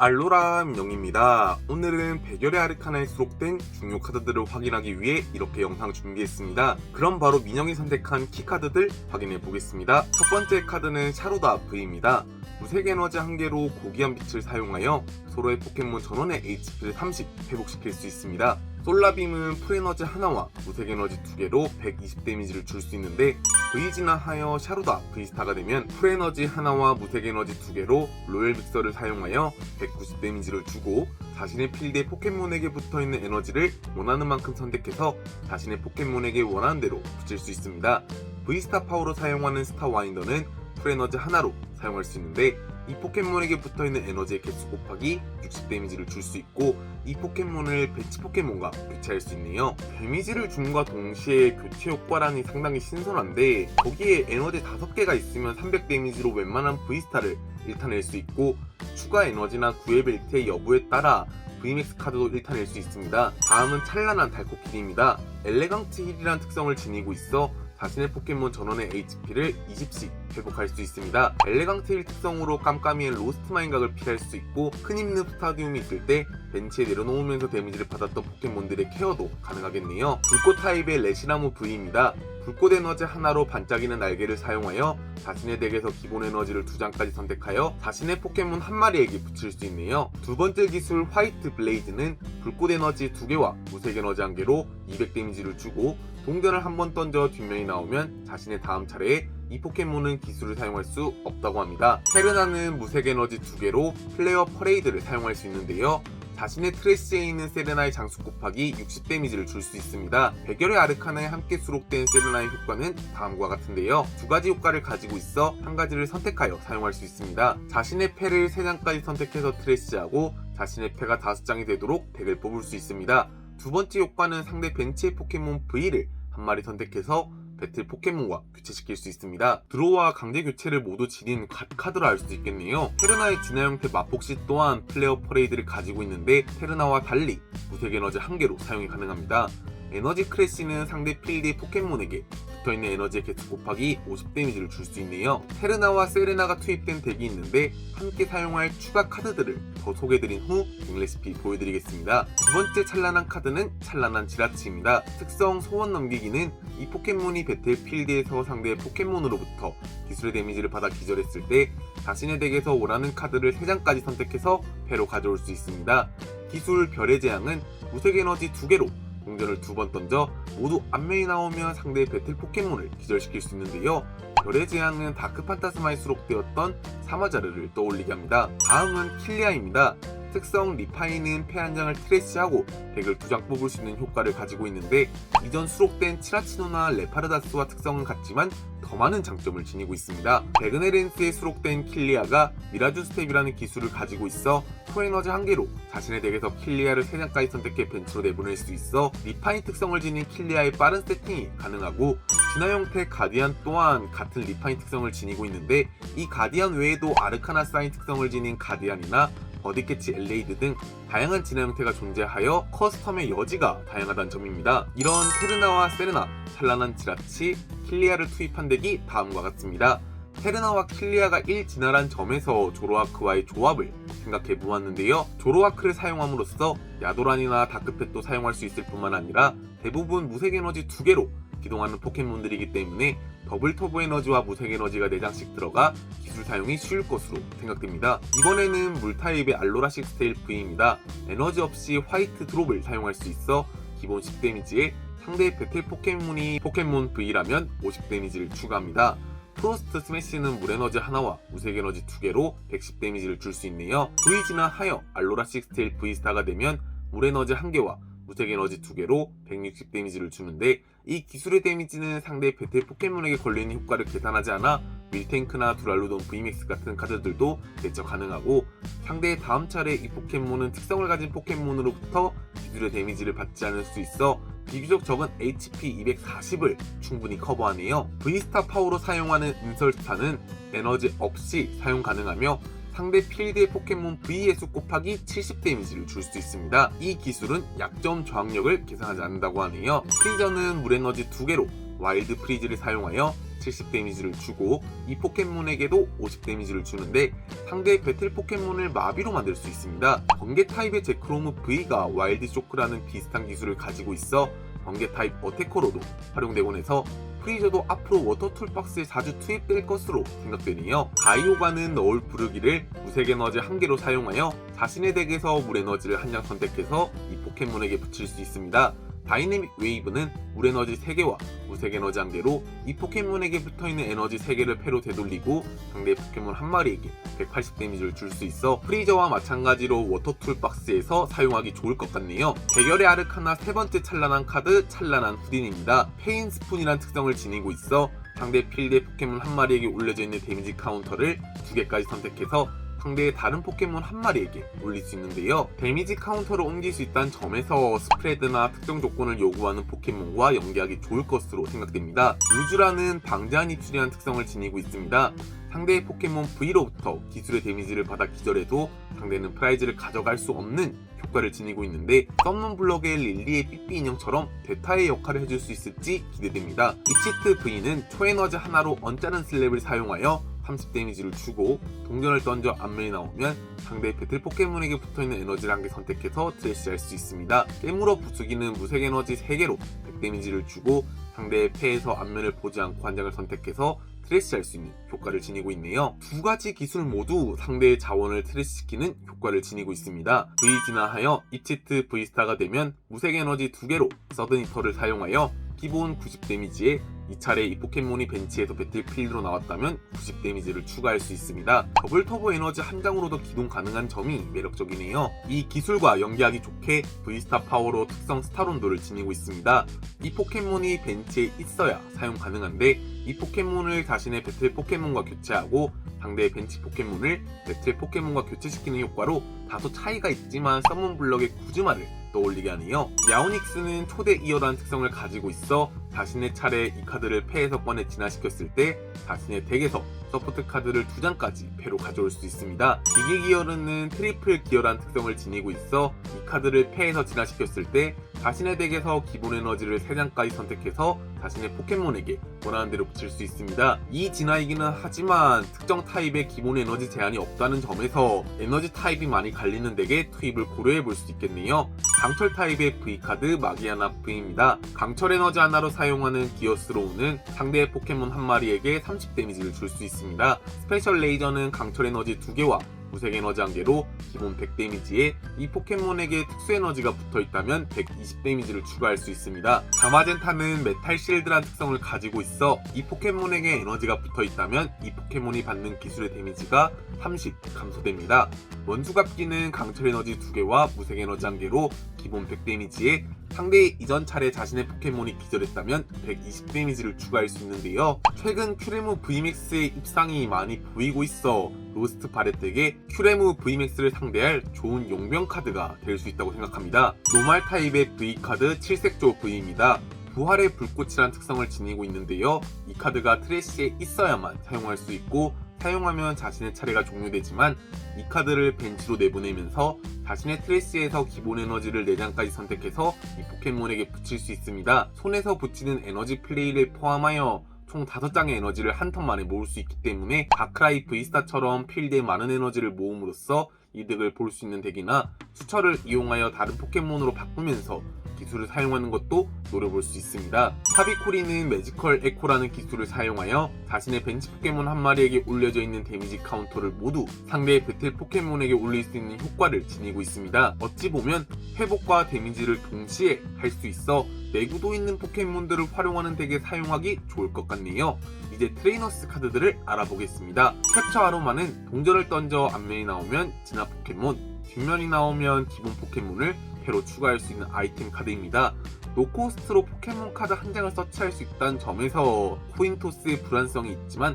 알로라 명입니다. 오늘은 백열의 아르카나에 수록된 중요 카드들을 확인하기 위해 이렇게 영상 준비했습니다. 그럼 바로 민영이 선택한 키 카드들 확인해 보겠습니다. 첫 번째 카드는 샤로다 V입니다. 무색 에너지 한 개로 고귀한 빛을 사용하여 서로의 포켓몬 전원의 HP를 30 회복시킬 수 있습니다. 솔라빔은 풀에너지 하나와 무색 에너지 두 개로 120 데미지를 줄 수 있는데 V진화 하여 샤로다 V스타가 되면 풀에너지 하나와 무색 에너지 두 개로 로열 믹서를 사용하여 190 데미지를 주고 자신의 필드에 포켓몬에게 붙어있는 에너지를 원하는 만큼 선택해서 자신의 포켓몬에게 원하는 대로 붙일 수 있습니다. V스타 파워로 사용하는 스타 와인더는 풀에너지 하나로 사용할 수 있는데 이 포켓몬에게 붙어있는 에너지의 개수 곱하기 60 데미지를 줄 수 있고 이 포켓몬을 배치 포켓몬과 교체할 수 있네요. 데미지를 줌과 동시에 교체 효과란이 상당히 신선한데 거기에 에너지 5개가 있으면 300 데미지로 웬만한 V스타를 일타낼 수 있고 추가 에너지나 구애 벨트의 여부에 따라 VMAX 카드도 일타낼 수 있습니다. 다음은 찬란한 달코키리입니다. 엘레강트 힐이란 특성을 지니고 있어 자신의 포켓몬 전원의 HP를 20씩 회복할 수 있습니다. 엘레강트 힐 특성으로 깜깜이의 로스트 마인각을 피할 수 있고 큰 힘는 스타디움이 있을 때 벤치에 내려놓으면서 데미지를 받았던 포켓몬들의 케어도 가능하겠네요. 불꽃 타입의 레시나무 V입니다. 불꽃 에너지 하나로 반짝이는 날개를 사용하여 자신의 덱에서 기본 에너지를 두 장까지 선택하여 자신의 포켓몬 한 마리에게 붙일 수 있네요. 두 번째 기술 화이트 블레이드는 불꽃 에너지 두 개와 무색 에너지 한 개로 200 데미지를 주고 동전을 한 번 던져 뒷면이 나오면 자신의 다음 차례에 이 포켓몬은 기술을 사용할 수 없다고 합니다. 테르나는 무색 에너지 두 개로 플레어 퍼레이드를 사용할 수 있는데요. 자신의 트레시에 있는 세레나의 장수 곱하기 60 데미지를 줄 수 있습니다. 백열의 아르카나에 함께 수록된 세레나의 효과는 다음과 같은데요. 두 가지 효과를 가지고 있어 한 가지를 선택하여 사용할 수 있습니다. 자신의 패를 3장까지 선택해서 트레시하고 자신의 패가 5장이 되도록 덱을 뽑을 수 있습니다. 두 번째 효과는 상대 벤치의 포켓몬 V를 한 마리 선택해서 배틀 포켓몬과 교체시킬 수 있습니다. 드로우와 강제 교체를 모두 지닌 갓 카드로 알수 있겠네요. 테르나의 진화 형태 마폭시 또한 플레어 퍼레이드를 가지고 있는데 테르나와 달리 무색 에너지 한 개로 사용이 가능합니다. 에너지 크래시는 상대 필드의 포켓몬에게 붙어있는 에너지의 개수 곱하기 50 데미지를 줄 수 있네요. 테르나와 세레나가 투입된 덱이 있는데 함께 사용할 추가 카드들을 더 소개드린 후 링레시피 보여드리겠습니다. 두 번째 찬란한 카드는 찬란한 지라치입니다. 특성 소원 넘기기는 이 포켓몬이 배틀필드에서 상대의 포켓몬으로부터 기술의 데미지를 받아 기절했을 때 자신의 덱에서 원하는 카드를 3장까지 선택해서 패로 가져올 수 있습니다. 기술 별의 재앙은 무색 에너지 2개로 공전을 두 번 던져 모두 앞면이 나오면 상대의 배틀 포켓몬을 기절시킬 수 있는데요. 별의 재앙은 다크 판타스마에 수록되었던 사마자르를 떠올리게 합니다. 다음은 킬리아입니다. 특성 리파이는 패한 장을 트레시하고 덱을 두 장 뽑을 수 있는 효과를 가지고 있는데 이전 수록된 치라치노나 레파르다스와 특성은 같지만 더 많은 장점을 지니고 있습니다. 베그네렌스에 수록된 킬리아가 미라주 스텝이라는 기술을 가지고 있어 포에너지 한 개로 자신의 덱에서 킬리아를 3장까지 선택해 벤치로 내보낼 수 있어 리파인 특성을 지닌 킬리아의 빠른 세팅이 가능하고 진화 형태 가디안 또한 같은 리파인 특성을 지니고 있는데 이 가디안 외에도 아르카나 사인 특성을 지닌 가디안이나 버디캐치 엘레이드 등 다양한 진화 형태가 존재하여 커스텀의 여지가 다양하다는 점입니다. 이런 테르나와 세르나, 찬란한 지라치, 킬리아를 투입한 덱이 다음과 같습니다. 테르나와 킬리아가 1진화란 점에서 조로아크와의 조합을 생각해 보았는데요. 조로아크를 사용함으로써 야도란이나 다크펫도 사용할 수 있을 뿐만 아니라 대부분 무색 에너지 두 개로 기동하는 포켓몬들이기 때문에 더블 터보 에너지와 무색 에너지가 4장씩 들어가 기술 사용이 쉬울 것으로 생각됩니다. 이번에는 물 타입의 알로라 식 스테일 V입니다. 에너지 없이 화이트 드롭을 사용할 수 있어 기본 10 데미지에 상대 배틀 포켓몬이 포켓몬 V라면 50 데미지를 추가합니다. 프로스트 스매시는 물 에너지 하나와 무색 에너지 두 개로 110 데미지를 줄 수 있네요. V 진화하여 알로라 식 스테일 V스타가 되면 물 에너지 한 개와 무색 에너지 두 개로 160 데미지를 주는데 이 기술의 데미지는 상대 배틀 포켓몬에게 걸리는 효과를 계산하지 않아 밀탱크나 두랄로돈 VMAX 같은 카드들도 대처 가능하고 상대의 다음 차례 이 포켓몬은 특성을 가진 포켓몬으로부터 기술의 데미지를 받지 않을 수 있어 비교적 적은 HP 240을 충분히 커버하네요. V스타 파워로 사용하는 인설스타는 에너지 없이 사용 가능하며 상대 필드의 포켓몬 V의 수 곱하기 70 데미지를 줄 수 있습니다. 이 기술은 약점 저항력을 계산하지 않는다고 하네요. 프리저는 물 에너지 2개로 와일드 프리즈를 사용하여 70 데미지를 주고 이 포켓몬에게도 50 데미지를 주는데 상대의 배틀 포켓몬을 마비로 만들 수 있습니다. 번개 타입의 제크로무 V가 와일드 쇼크라는 비슷한 기술을 가지고 있어 번개 타입 어테커로도 활용되곤 해서 프리저도 앞으로 워터 툴박스에 자주 투입될 것으로 생각되네요. 가이오가는 너울 부르기를 무색 에너지 한 개로 사용하여 자신의 덱에서 물 에너지를 한 장 선택해서 이 포켓몬에게 붙일 수 있습니다. 다이내믹 웨이브는 물 에너지 3개와 무색 에너지 1개로 이 포켓몬에게 붙어있는 에너지 3개를 패로 되돌리고 상대 포켓몬 한 마리에게 180 데미지를 줄 수 있어 프리저와 마찬가지로 워터툴 박스에서 사용하기 좋을 것 같네요. 대결의 아르카나 세 번째 찬란한 카드 찬란한 후딘입니다. 페인 스푼이란 특성을 지니고 있어 상대 필드의 포켓몬 한 마리에게 올려져 있는 데미지 카운터를 두 개까지 선택해서 상대의 다른 포켓몬 한 마리에게 올릴 수 있는데요. 데미지 카운터를 옮길 수 있다는 점에서 스프레드나 특정 조건을 요구하는 포켓몬과 연계하기 좋을 것으로 생각됩니다. 루즈라는 방제한 입출이라는 특성을 지니고 있습니다. 상대의 포켓몬 V로부터 기술의 데미지를 받아 기절해도 상대는 프라이즈를 가져갈 수 없는 효과를 지니고 있는데 썸문 블럭의 릴리의 삐삐 인형처럼 대타의 역할을 해줄 수 있을지 기대됩니다. 이치트 V는 초에너지 하나로 언짢은 슬랩을 사용하여 30 데미지를 주고 동전을 던져 앞면이 나오면 상대 배틀 포켓몬에게 붙어있는 에너지를 한 개 선택해서 트래시할 수 있습니다. 깨물어 부수기는 무색 에너지 3개로 100 데미지를 주고 상대의 패에서 앞면을 보지 않고 한 장을 선택해서 트래시할 수 있는 효과를 지니고 있네요. 두 가지 기술 모두 상대의 자원을 트래시시키는 효과를 지니고 있습니다. V 진화하여 이치트 V스타가 되면 무색 에너지 두 개로 서든 히터를 사용하여 기본 90 데미지에 이 차례 이 포켓몬이 벤치에서 배틀필드로 나왔다면 90 데미지를 추가할 수 있습니다. 더블 터보 에너지 한 장으로도 기동 가능한 점이 매력적이네요. 이 기술과 연계하기 좋게 V스타 파워로 특성 스타론도를 지니고 있습니다. 이 포켓몬이 벤치에 있어야 사용 가능한데 이 포켓몬을 자신의 배틀 포켓몬과 교체하고 상대의 벤치 포켓몬을 배틀 포켓몬과 교체시키는 효과로 다소 차이가 있지만 썸문 블럭의 구즈마를 떠올리게 하네요. 야오닉스는 초대 이어라는 특성을 가지고 있어 자신의 차례 이 카드를 꺼내 진화시켰을 때 자신의 덱에서 서포트 카드를 두 장까지 패로 가져올 수 있습니다. 기계 기어르는 트리플 기어라는 특성을 지니고 있어 이 카드를 패에서 진화시켰을 때 자신의 덱에서 기본 에너지를 3장까지 선택해서 자신의 포켓몬에게 원하는 대로 붙일 수 있습니다. 이 진화이기는 하지만 특정 타입의 기본 에너지 제한이 없다는 점에서 에너지 타입이 많이 갈리는 덱에 투입을 고려해 볼 수 있겠네요. 강철 타입의 V카드 마기아나 V입니다. 강철 에너지 하나로 사용하는 기어스로우는 상대의 포켓몬 한 마리에게 30 데미지를 줄 수 있습니다. 스페셜 레이저는 강철 에너지 2개와 무색 에너지 한 개로 기본 100 데미지에 이 포켓몬에게 특수 에너지가 붙어 있다면 120 데미지를 추가할 수 있습니다. 자마젠타는 메탈 실드란 특성을 가지고 있어 이 포켓몬에게 에너지가 붙어 있다면 이 포켓몬이 받는 기술의 데미지가 30 감소됩니다. 원수갑기는 강철 에너지 2개와 무색 에너지 1개로 기본 100 데미지에 상대의 이전 차례 자신의 포켓몬이 기절했다면 120 데미지를 추가할 수 있는데요. 최근 큐레무 VMAX의 입상이 많이 보이고 있어 로스트 바렛덱에 큐레무 VMAX를 상대할 좋은 용병 카드가 될 수 있다고 생각합니다. 노말 타입의 V카드 7색조 V입니다. 부활의 불꽃이란 특성을 지니고 있는데요. 이 카드가 트래시에 있어야만 사용할 수 있고 사용하면 자신의 차례가 종료되지만 이 카드를 벤치로 내보내면서 자신의 트래시에서 기본 에너지를 4장까지 선택해서 이 포켓몬에게 붙일 수 있습니다. 손에서 붙이는 에너지 플레이를 포함하여 총 5장의 에너지를 한 턴 만에 모을 수 있기 때문에 다크라이 V스타처럼 필드에 많은 에너지를 모음으로써 이득을 볼 수 있는 덱이나 수철을 이용하여 다른 포켓몬으로 바꾸면서 기술을 사용하는 것도 노려볼 수 있습니다. 파비코리는 매지컬 에코라는 기술을 사용하여 자신의 벤치 포켓몬 한 마리에게 올려져 있는 데미지 카운터를 모두 상대의 배틀 포켓몬에게 올릴 수 있는 효과를 지니고 있습니다. 어찌 보면 회복과 데미지를 동시에 할 수 있어 내구도 있는 포켓몬들을 활용하는 덱에 사용하기 좋을 것 같네요. 이제 트레이너스 카드들을 알아보겠습니다. 캡처 아로마는 동전을 던져 앞면이 나오면 진화 포켓몬, 뒷면이 나오면 기본 포켓몬을 패로 추가할 수 있는 아이템 카드입니다. 노코스트로 포켓몬 카드 한 장을 서치할 수 있다는 점에서 코인토스의 불안성이 있지만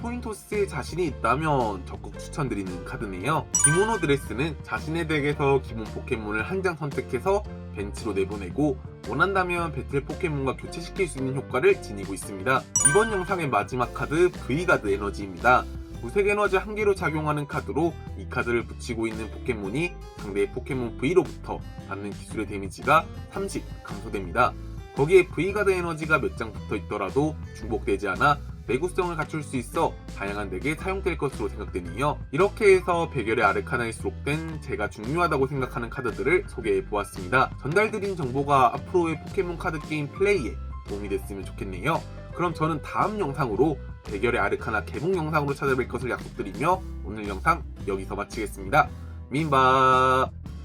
코인토스에 자신이 있다면 적극 추천드리는 카드네요. 기모노 드레스는 자신의 덱에서 기본 포켓몬을 한 장 선택해서 벤치로 내보내고 원한다면 배틀 포켓몬과 교체시킬 수 있는 효과를 지니고 있습니다. 이번 영상의 마지막 카드 V가드 에너지입니다. 무색 에너지 한 개로 작용하는 카드로 이 카드를 붙이고 있는 포켓몬이 상대의 포켓몬 V로부터 받는 기술의 데미지가 30 감소됩니다. 거기에 V가드 에너지가 몇 장 붙어 있더라도 중복되지 않아 내구성을 갖출 수 있어 다양한 덱에 사용될 것으로 생각되네요. 이렇게 해서 백열의 아르카나에 수록된 제가 중요하다고 생각하는 카드들을 소개해 보았습니다. 전달드린 정보가 앞으로의 포켓몬 카드 게임 플레이에 도움이 됐으면 좋겠네요. 그럼 저는 다음 영상으로 대결의 아르카나 개봉 영상으로 찾아뵐 것을 약속드리며 오늘 영상 여기서 마치겠습니다. ミンバー。